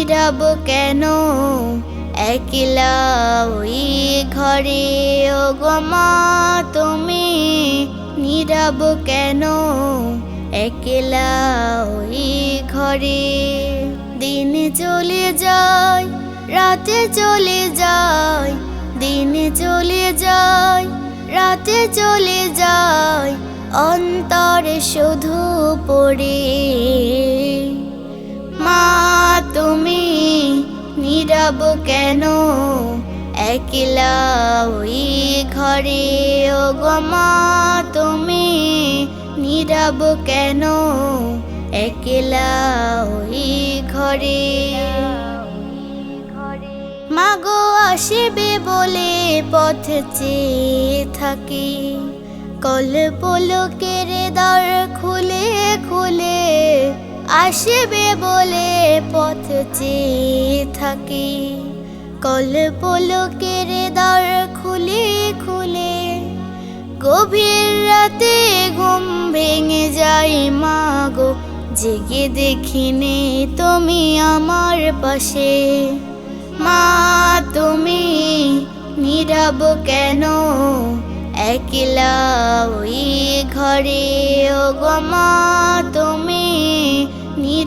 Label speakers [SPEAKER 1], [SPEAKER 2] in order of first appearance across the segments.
[SPEAKER 1] নীরব কেন? একলা ওই ঘরে ও গমা তুমি নীরব কেন? একলা ওই ঘরে, দিন চলে যায়, রাতে চলে যায়, দিন চলে যায়, রাতে চলে যায়, অন্তরে শুধু পড়ে। মা, তুমি নীরব কেন? একলা ঘরে ও গমা তুমি নীরব কেন? একলা ওই ঘরে। মাগো আসিবে বলে পথ চেয়ে থাকি। কল পলকের দর খুলে খুলে আসবে বলে পথ চেয়ে থাকি। কল পলকের দর খুলে খুলে গভীর রাতে ঘুম ভেঙে যাই মা গো জেগে দেখিনি তুমি আমার পাশে। মা, তুমি নীরব কেন? একলা ওই ঘরে ও গমা তুমি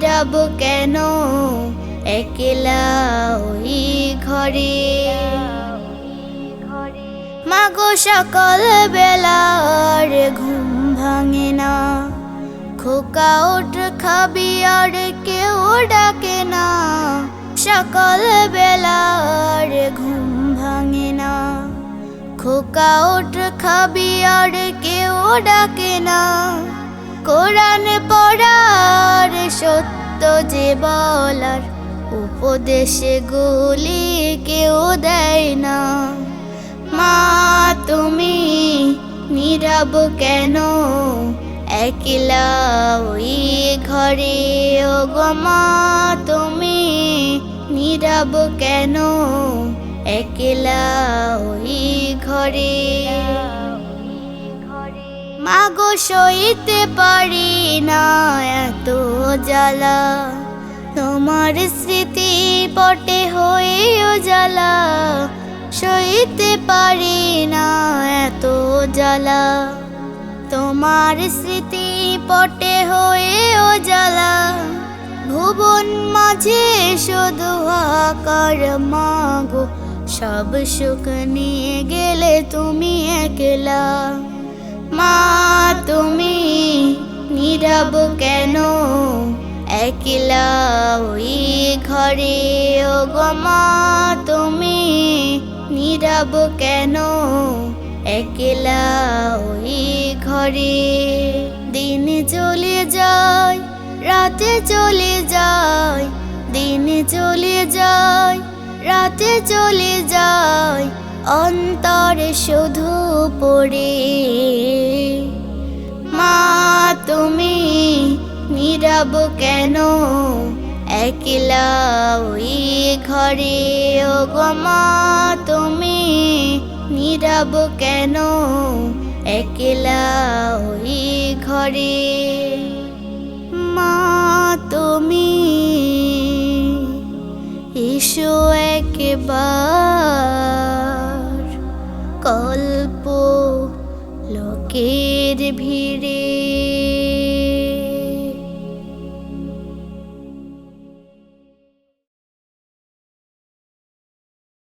[SPEAKER 1] নীরব কেন? একলা ওই ঘরে। মাগো সকাল বেলার ঘুম ভাঙে না। খোকা ওঠ খাবি আর কেউ ডাকে না। সকাল বেলার ঘুম ভাঙে না। খোকা ওঠ খাবি আর কেউ ডাকে না। কোরআন পড়ার সত্য যে বলার, উপদেশে গুলি কেউ দেয় না। মা, তুমি নীরব কেন? একলা ওই ঘরে ও গমা তুমি নীরব কেন? একলা ওই ঘরে। মাগো সইতে পারি না এত জ্বালা। তোমার স্মৃতি পটে হয়েও জ্বালা। সইতে পারি না এত জ্বালা। তোমার স্মৃতি পটে হয়েও জ্বালা। ভুবন মাঝে শুধু আকার মাগো। সব সুখ নিয়ে গেলে তুমি একলা। নীরব কেন? একলা ওই ঘরে ও গমা তুমি নীরব কেন? একলা ওই ঘরে দিন চলে যায়, রাতে চলে যায়, দিন চলে যায়, রাতে চলে যায়, অন্তরে শুধু পড়ে। নীরব কেন? একলা ওই ঘরে ও গমা তুমি নীরব কেন? একলা ওই ঘরে। মা, তুমি এসো একবার। কল্প লোকের ভিড়ে